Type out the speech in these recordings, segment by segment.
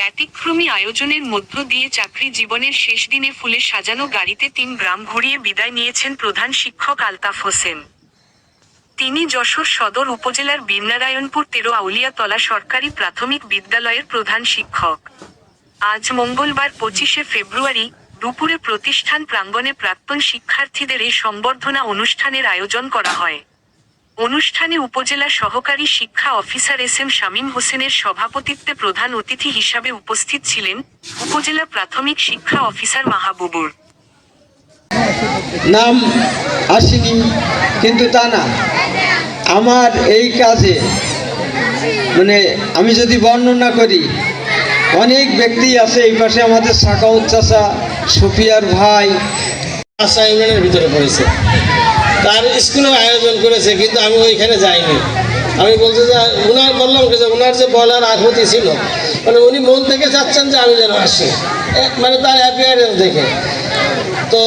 ব্যতিক্রমী আয়োজনের মধ্য দিয়ে চাকরি জীবনের শেষ দিনে ফুলে সাজানো গাড়িতে তিন গ্রাম ঘুরিয়ে বিদায় নিয়েছেন প্রধান শিক্ষক আলতাফ হোসেন। তিনি যশোর সদর উপজেলার বীরনারায়ণপুর তেরো আউলিয়াতলা সরকারি প্রাথমিক বিদ্যালয়ের প্রধান শিক্ষক। আজ মঙ্গলবার পঁচিশে ফেব্রুয়ারি দুপুরে প্রতিষ্ঠান প্রাঙ্গণে প্রাক্তন শিক্ষার্থীদের এই সংবর্ধনা অনুষ্ঠানের আয়োজন করা হয়। অনুষ্ঠানে উপজেলা সহকারী শিক্ষা অফিসার এস এম শামীম হোসেনের সভাপতিত্বে প্রধান অতিথি হিসাবে উপস্থিত ছিলেন উপজেলা প্রাথমিক শিক্ষা অফিসার মাহবুবুর। নাম আসেনি কিন্তু তা না আমার এই কাজে মানে আমি যদি বর্ণনা করি অনেক ব্যক্তি আছে এই পাশে আমাদের সাকাউত চাচা সুফিয়ার ভাই। আশা ইউনিয়নের ভিতরে পড়েছে। তার স্কুলেও আয়োজন করেছে, কিন্তু আমি ওইখানে যাইনি। আমি বলতে যে, উনার বললাম যে, উনার যে বলার আকুতি ছিল মানে উনি মন থেকে চাচ্ছেন যে আমি যেন আসি। মানে তার অ্যাপিয়ারেন্স দেখে। তো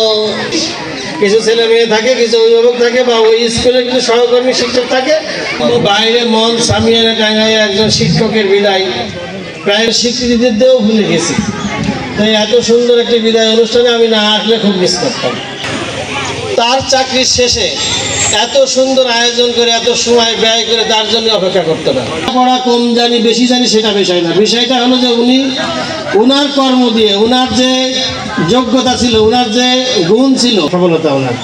কিছু ছেলে মেয়ে থাকে, কিছু অভিভাবক থাকে, বা ওই স্কুলে কিছু সহকর্মী শিক্ষক থাকে বাইরে মন সামিয়ানে টাঙ্গাই একজন শিক্ষকের বিদায়। প্রায় স্বীকৃতি দিতেও ভুলে গেছি। তো এই এত সুন্দর একটি বিদায় অনুষ্ঠানে আমি না আসলে খুব মিস করতাম। তার চাকরির শেষে এত সুন্দর আয়োজন করে, এত সময় ব্যয় করে তার জন্য অপেক্ষা করতে পারে পড়া কম জানি, বেশি জানি, সেটা বিষয় না। বিষয়টা হলো যে উনি, উনার কর্ম দিয়ে, উনার যে যোগ্যতা ছিল, উনার যে গুণ ছিল, সফলতা ওনার।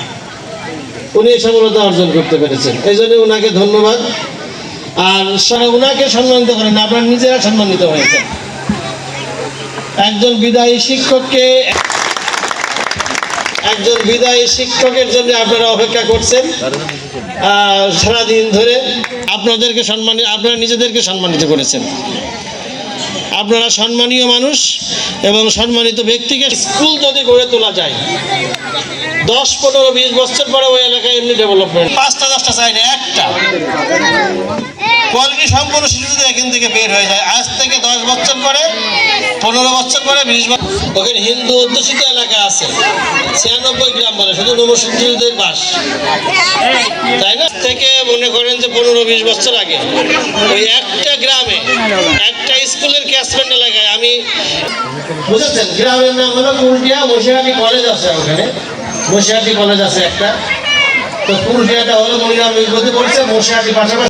উনি সফলতা অর্জন করতে পেরেছেন। এই জন্য ওনাকে ধন্যবাদ। আর উনাকে সম্মানিত করেন, আপনারা নিজেরা সম্মানিত হয়েছেন। একজন বিদায়ী শিক্ষককে একজন বিদায়ী শিক্ষকের জন্য আপনারা অপেক্ষা করছেন। সারাদিন ধরে আপনাদেরকে সম্মানিত আপনারা নিজেদেরকে সম্মানিত করেছেন। আপনারা সম্মানীয় মানুষ এবং সম্মানিত ব্যক্তিকে স্কুল যদি গড়ে তোলা যায়। দশ, পনেরো, বিশ বছর পরে ওই এলাকায় এমনি ডেভেলপমেন্ট পাঁচটা, দশটা চাই না একটা। কোয়ালিটি সম্পূর্ণ শিশু যদি এখান থেকে বের হয়ে যায়। আজ থেকে দশ বছর পরে, পনেরো বছর পরে, বিশ বছর ওখানে হিন্দু অধ্যুষিত এলাকা আছে। ছিয়ানব্বই গ্রাম বলে শুধু নবসিদ্ধদের বাস। তাই না? থেকে মনে করেন যে পনেরো বিশ বছর আগে। ওই একটা গ্রামে, একটা স্কুলের ক্যাশমেন্ট এলাকায় আমি বুঝেছেন? গ্রামের নাম হলো কুলটিয়া মশিহাটি কলেজ আছে ওখানে। মশিহাটি কলেজ আছে একটা। তো কুলটিয়াটা হলো মনিরাম পড়ছে মশিহাটি পাশাপাশি